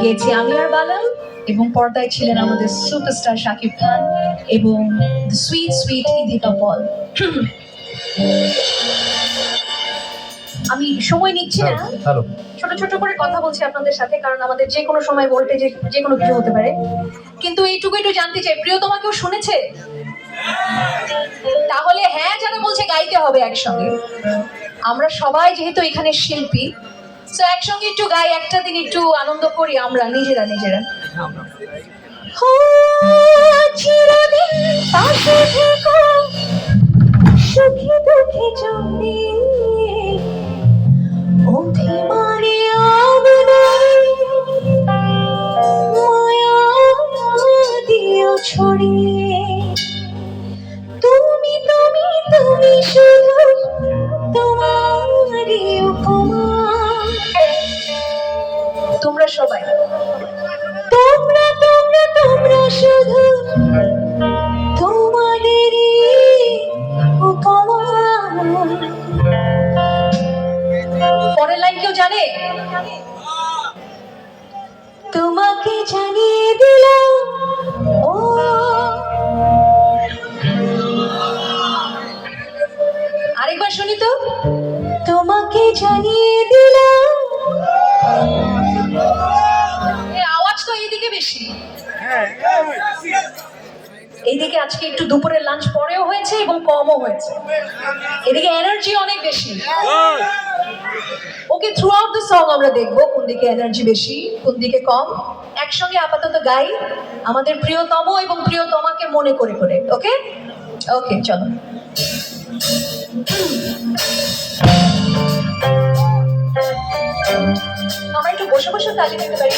গেয়েছি আমি আর বালাম এবং পর্দায় ছিলেন আমাদের সুপারস্টার শাকিব খান এবং সুইট সুইট ইদিকা পল। আমি সময় নিচ্ছি না। ছোট ছোট করে কথা বলছি আপনাদের সাথে কারণ আমাদের যে কোনো সময় বলতে যে যে কোনো কিছু হতে পারে। কিন্তু এইটুকু একটু জানতে চাই প্রিয় তোমাকেও শুনেছে? তাহলে হ্যাঁ যারা বলছে গাইতে হবে একসঙ্গে। আমরা সবাই যেহেতু এখানে শিল্পী তো একসঙ্গে একটু গাই, একটা দিন একটু আনন্দ করি আমরা, নিজেরা নিজেরা। চিরদিন সুখে দুঃখে তোমরা সবাই। তোমরা তোমরা তোমরা শুধু এইদিকে বেশি এইদিকে আজকে একটু দুপুরের লাঞ্চ পরেও হয়েছে এবং কমও হয়েছে। এদিকে এনার্জি অনেক বেশি। Okay throughout the song আমরা দেখব কোন দিকে এনার্জি বেশি কোন দিকে কম। একসঙ্গে আপাতত গাই আমাদের প্রিয়তম এবং প্রিয়তমাকে মনে করে করে ওকে ওকে চলো। আমরা একটু বসে বসে তালি দিতে পারি?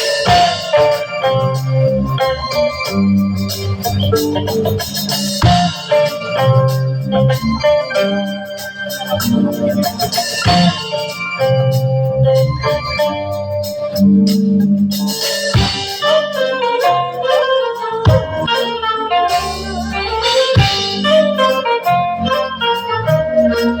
যত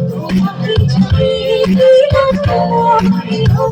দিলাম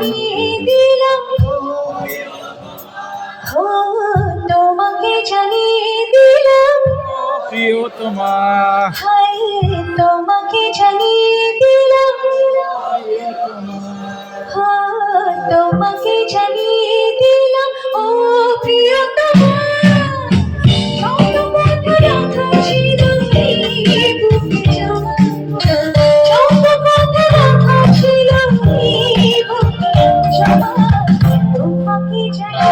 জানিয়ে দিলাম। তোমাকে জানিয়ে দিলাম। প্রিয়তমা হাই তোমাকে জানিয়ে দিলাম। তোমাকে জানিয়ে You.